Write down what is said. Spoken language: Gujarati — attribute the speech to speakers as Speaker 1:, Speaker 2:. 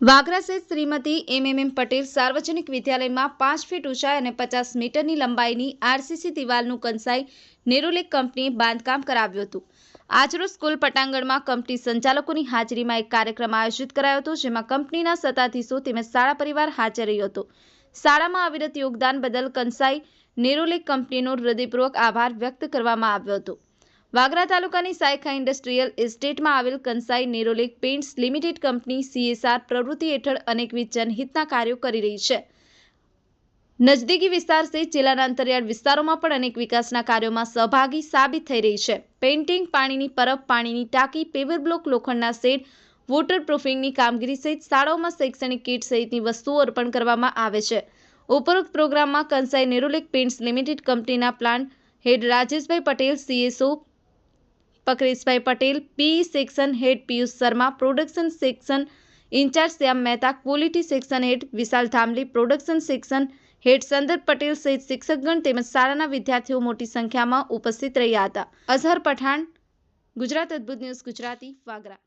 Speaker 1: વાગરા સ્થિત શ્રીમતી એમએમએમ પટેલ સાર્વજનિક વિદ્યાલયમાં પાંચ ફીટ ઊંચાઈ અને પચાસ મીટરની લંબાઈની આરસીસી દિવાલનું કંસાઈ નેરોલેક કંપનીએ બાંધકામ કરાવ્યું હતું. આજરોજ સ્કૂલ પટાંગણમાં કંપની સંચાલકોની હાજરીમાં એક કાર્યક્રમ આયોજિત કરાયો હતો, જેમાં કંપનીના સત્તાધીશો તેમજ શાળા પરિવાર હાજર રહ્યો હતો. શાળામાં અવિરત યોગદાન બદલ કંસાઈ નેરોલેક કંપનીનો હૃદયપૂર્વક આભાર વ્યક્ત કરવામાં આવ્યો હતો. વાગરા તાલુકાની સાયખા ઇન્ડસ્ટ્રીયલ એસ્ટેટમાં આવેલ Kansai Nerolac paints limited company CSR પ્રવૃત્તિ હેઠળ અનેકવિધ જનહિતના કાર્યો કરી રહી છે. નજદીકી વિસ્તાર સહિત જિલ્લાના અંતરિયાળ વિસ્તારોમાં પણ અનેક વિકાસના કાર્યોમાં સહભાગી સાબિત થઈ રહી છે. પેઇન્ટિંગ, પાણીની પરબ, પાણીની ટાંકી, પેવર બ્લોક, લોખંડના શેડ, વોટરપ્રૂફિંગની કામગીરી સહિત શાળાઓમાં શૈક્ષણિક કીટ સહિતની વસ્તુઓ અર્પણ કરવામાં આવે છે. ઉપરોક્ત પ્રોગ્રામમાં કંસાઈ નેરોલિક પેઇન્ટ્સ લિમિટેડ કંપનીના plant head Rajeshbhai Patel, CSO Pakreshbhai Patel PE section head Piyush Sharma production section incharge Shyam Mehta quality section head Vishal Dhamli production section head Sandarbh Patel સહિત શિક્ષકગણ તેમજ શાળાના વિદ્યાર્થીઓ મોટી સંખ્યામાં ઉપસ્થિત રહ્યા હતા. અઝહર પઠાણ, ગુજરાત અદ્ભુત ન્યૂઝ, ગુજરાતી વાગરા.